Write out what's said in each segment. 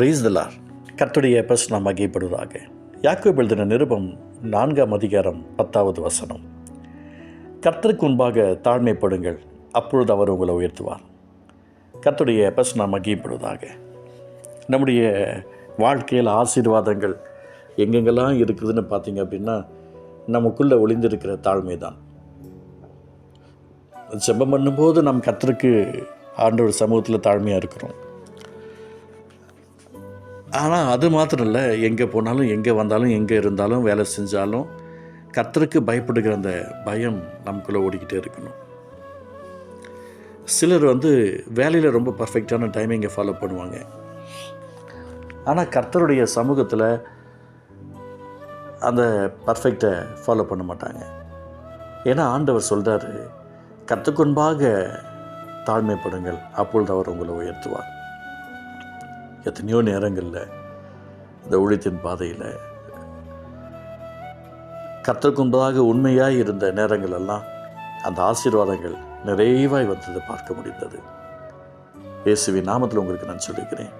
Price தலார் கர்த்துடைய bus நாம் மகிப்படுவதாக யாக்கோ எழுதின நிருபம் நான்காம் அதிகாரம் பத்தாவது வசனம். கர்த்தருக்கு முன்பாக தாழ்மைப்படுங்கள் அப்பொழுது அவர் உங்களை உயர்த்துவார். கர்த்துடைய பஸ் நாம் மகிப்படுவதாக நம்முடைய வாழ்க்கையில் ஆசீர்வாதங்கள் எங்கெங்கெல்லாம் இருக்குதுன்னு பார்த்தீங்க அப்படின்னா நமக்குள்ளே ஒளிந்திருக்கிற தாழ்மை தான். ஜெபம் பண்ணும்போது நம் கத்தருக்கு ஆண்டவர் சமூகத்தில் தாழ்மையாக இருக்கிறோம். ஆனால் அது மாத்திரம் இல்லை எங்கே போனாலும் எங்கே வந்தாலும் எங்கே இருந்தாலும் வேலை செஞ்சாலும் கர்த்தருக்கு பயப்படுகிற அந்த பயம் நமக்குள்ளே ஓடிக்கிட்டே இருக்கணும். சிலர் வந்து வேலையில் ரொம்ப பர்ஃபெக்டான டைமிங்கை ஃபாலோ பண்ணுவாங்க. ஆனால் கர்த்தருடைய சமூகத்தில் அந்த பர்ஃபெக்டை ஃபாலோ பண்ண மாட்டாங்க. ஏன்னா ஆண்டவர் சொல்கிறார் கற்றுக்கொன்பாக தாழ்மைப்படுங்கள் அப்பொழுது அவர் உங்களை உயர்த்துவார். எத்தனையோ நேரங்களில் இந்த ஊழியத்தின் பாதையில் கற்றுக்கொண்டதாக உண்மையாக இருந்த நேரங்கள் எல்லாம் அந்த ஆசீர்வாதங்கள் நிறைவாய் வந்ததை பார்க்க முடிந்தது. இயேசுவின் நாமத்தில் உங்களுக்கு நான் சொல்லிக்கிறேன்.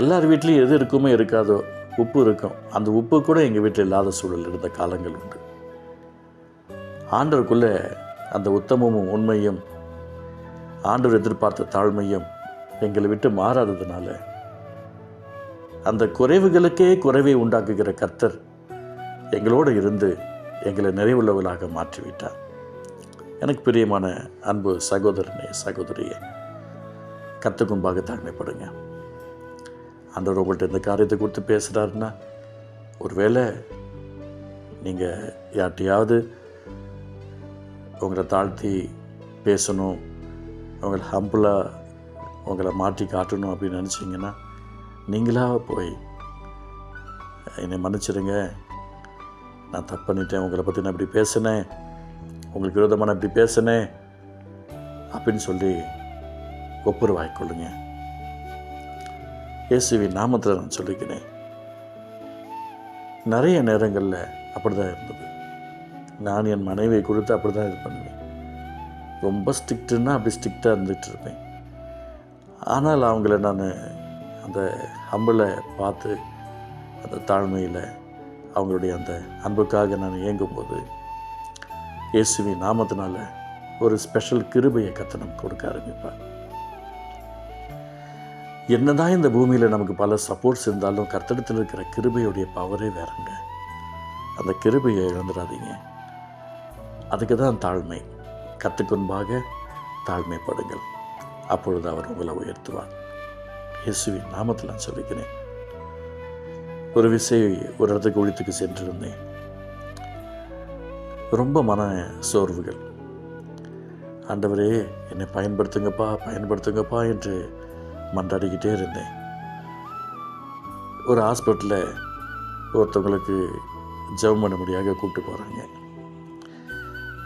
எல்லார் வீட்லேயும் எது இருக்குமோ இருக்காதோ உப்பு இருக்கும். அந்த உப்பு கூட எங்கள் வீட்டில் இல்லாத சூழல் இருந்த காலங்கள் உண்டு. ஆண்டருக்குள்ளே அந்த உத்தமமும் உண்மையும் ஆண்டவர் எதிர்பார்த்த தாழ்மையும் எங்களை விட்டு மாறாததுனால அந்த குறைவுகளுக்கே குறைவை உண்டாக்குகிற கர்த்தர் எங்களோடு இருந்து எங்களை நிறைவுள்ளவர்களாக மாற்றிவிட்டார். எனக்கு பிரியமான அன்பு சகோதரனே சகோதரியே கற்றுக்கும்பாக தாழ்மைப்படுங்க. ஆண்டவர் உங்கள்கிட்ட இந்த காரியத்தை கொடுத்து பேசுகிறாருன்னா ஒருவேளை நீங்கள் யார்கிட்டையாவது உங்களை தாழ்த்தி பேசணும் உங்களை ஹம்பிளாக உங்களை மாற்றி காட்டணும் அப்படின்னு நினச்சிங்கன்னா நீங்களாக போய் என்னை மன்னிச்சிடுங்க நான் தப்பு பண்ணிட்டேன் உங்களை பற்றி நான் இப்படி பேசினேன். உங்களுக்கு விரோதமாக நான் இப்படி பேசினேன். அப்படின்னு சொல்லி ஒப்புரவாய்க்கொள்ளுங்க இயேசுவி நாமத்தில் நான் சொல்லிக்கிறேன். நிறைய நேரங்களில் அப்படி தான் இருந்தது. நான் என் மனைவியை கொடுத்து அப்படி தான் இது பண்ணுவேன் ரொம்ப ஸ்ட்ரிக்ட்டுன்னா அப்படி ஸ்ட்ரிக்டாக இருந்துகிட்டு இருப்பேன் ஆனால் அவங்கள நான் அந்த அம்பில் பார்த்து அந்த தாழ்மையில் அவங்களுடைய அந்த அன்புக்காக நான் இயங்கும்போது இயேசுவின் நாமத்தினால ஒரு ஸ்பெஷல் கிருபையை கத்தனம் கொடுக்க ஆரம்பிப்பார். என்னதான் இந்த பூமியில் நமக்கு பல சப்போர்ட்ஸ் இருந்தாலும் கர்த்தடத்தில் இருக்கிற கிருபையுடைய பவரே வேறங்க. அந்த கிருபையை இழந்துடாதீங்க. அதுக்கு தான் தாழ்மை. கற்றுக்கொன்பாக தாழ்மைப்படுங்கள். அப்பொழுது அவர் உங்களை உயர்த்துவார். இயேசுவின் நாமத்தில் நான் சொல்லிக்கிறேன். ஒரு விசை ஒரு இடத்துக்கு ஒழித்துக்கு சென்றிருந்தேன். ரொம்ப மன சோர்வுகள். ஆண்டவரே என்னை பயன்படுத்துங்கப்பா பயன்படுத்துங்கப்பா என்று மன்றாடிக்கிட்டே இருந்தேன். ஒரு ஹாஸ்பிட்டலில் ஒருத்தவங்களுக்கு ஜெபம் பண்ண கூப்பிட்டு போகிறாங்க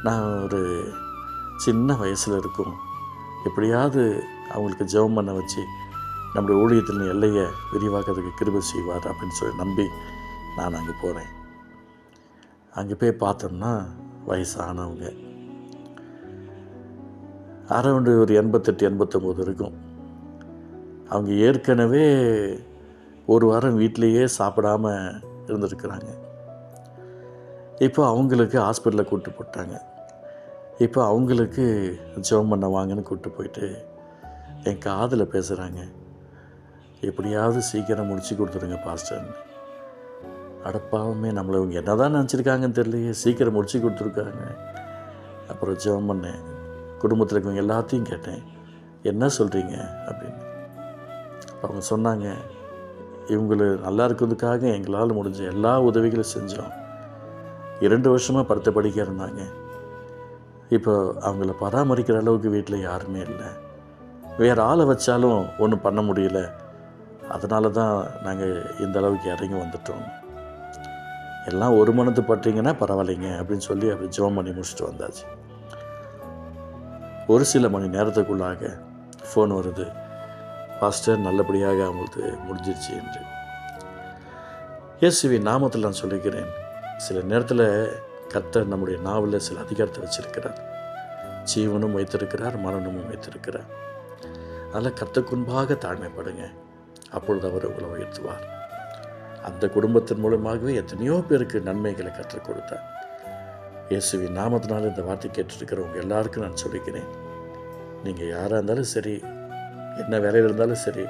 நான் ஒரு சின்ன வயசில் இருக்கும். எப்படியாவது அவங்களுக்கு ஜெபம் பண்ண வச்சு நம்முடைய ஊழியத்தில் எல்லையை விரிவாக்கிறதுக்கு கிருபை செய்வார் அப்படின்னு சொல்லி நம்பி நான் அங்கே போகிறேன் அங்கே போய் பார்த்தோம்னா வயசானவங்க. அரௌண்டு ஒரு எண்பத்தெட்டு எண்பத்தொம்போது இருக்கும். அவங்க ஏற்கனவே ஒரு வாரம் வீட்டிலையே சாப்பிடாம இருந்திருக்கிறாங்க. இப்போ அவங்களுக்கு ஹாஸ்பிட்டலில் கூப்பிட்டு போட்டாங்க. இப்போ அவங்களுக்கு ஜெபம் பண்ண வாங்கன்னு கூப்பிட்டு போயிட்டு என் காதில் பேசுகிறாங்க எப்படியாவது சீக்கிரம் முடிச்சு கொடுத்துருங்க பாஸ்டர்னு அடப்பாவுமே நம்மளை இவங்க என்ன தான் நினச்சிருக்காங்கன்னு தெரியலையே சீக்கிரம் முடிச்சு கொடுத்துருக்காங்க. அப்புறம் ஜெபம் பண்ணேன். குடும்பத்தில் இருக்கவங்க எல்லாத்தையும் கேட்டேன். என்ன சொல்கிறீங்க அப்படின்னு. அவங்க சொன்னாங்க இவங்களை நல்லா இருக்கிறதுக்காக எங்களால் முடிஞ்ச எல்லா உதவிகளும் செஞ்சோம். இரண்டு வருஷமாக படுத்த படிக்க இருந்தாங்க. இப்போ அவங்கள பராமரிக்கிற அளவுக்கு வீட்டில் யாருமே இல்லை. வேறு ஆளை வச்சாலும் ஒன்றும் பண்ண முடியல. அதனால தான் நாங்கள் இந்த அளவுக்கு இறங்கி வந்துட்டோம். எல்லாம் ஒரு மனத்து பட்டீங்கன்னா பரவாயில்லைங்க அப்படின்னு சொல்லி அப்படி ஜோம் பண்ணி முடிச்சுட்டு வந்தாச்சு. ஒரு சில மணி நேரத்துக்குள்ளாக ஃபோன் வருது. பாஸ்டர் நல்லபடியாக அவங்களுக்கு முடிஞ்சிருச்சு என்று. இயேசுவி நாமத்தில் நான் சொல்லிக்கிறேன் சில நேரத்தில் கர்த்தர் நம்முடைய நாவலில் சில அதிகாரத்தை வச்சிருக்கிறார். ஜீவனும் வைத்திருக்கிறார் மரணமும் வைத்திருக்கிறார். அதனால் கர்த்தக்குன்பாக தாழ்மைப்படுங்க. அப்பொழுது அவர் உங்களை உயர்த்துவார். அந்த குடும்பத்தின் மூலமாகவே எத்தனையோ பேருக்கு நன்மைகளை கற்றுக் கொடுத்தார். இயேசுவின் நாமத்தினால் இந்த வார்த்தை கேட்டுருக்கிறவங்க எல்லாருக்கும் நான் சொல்லிக்கிறேன். நீங்கள் யாராக இருந்தாலும் சரி என்ன வேலையில் இருந்தாலும் சரி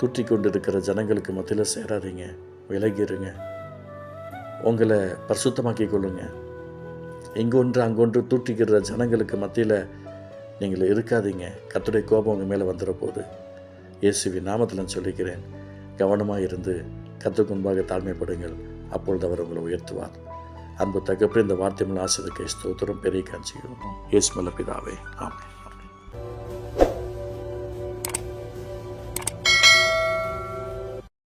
தூற்றி கொண்டு இருக்கிற ஜனங்களுக்கு மத்தியில் சேராதீங்க விலகிருங்க. உங்களை பரிசுத்தமாக்கி கொள்ளுங்க இங்கொன்று அங்கொன்று தூட்டிக்கிற ஜனங்களுக்கு மத்தியில் நீங்கள் இருக்காதீங்க. கத்துடைய கோபம் உங்கள் மேலே வந்துட போகுது இயேசுவி நாமத்தில் சொல்லிக்கிறேன் கவனமாக இருந்து கத்துக்கும்பாக முன்பாக தாழ்மைப்படுங்கள். அப்பொழுது அவர் உங்களை உயர்த்துவார். அன்பு தகப்பே இந்த வார்த்தை மூலம் ஆசிரியர் ஸ்தோத்திரம் பெரிய காஞ்சியும் இயேசு மல்ல பிதாவே ஆமென்.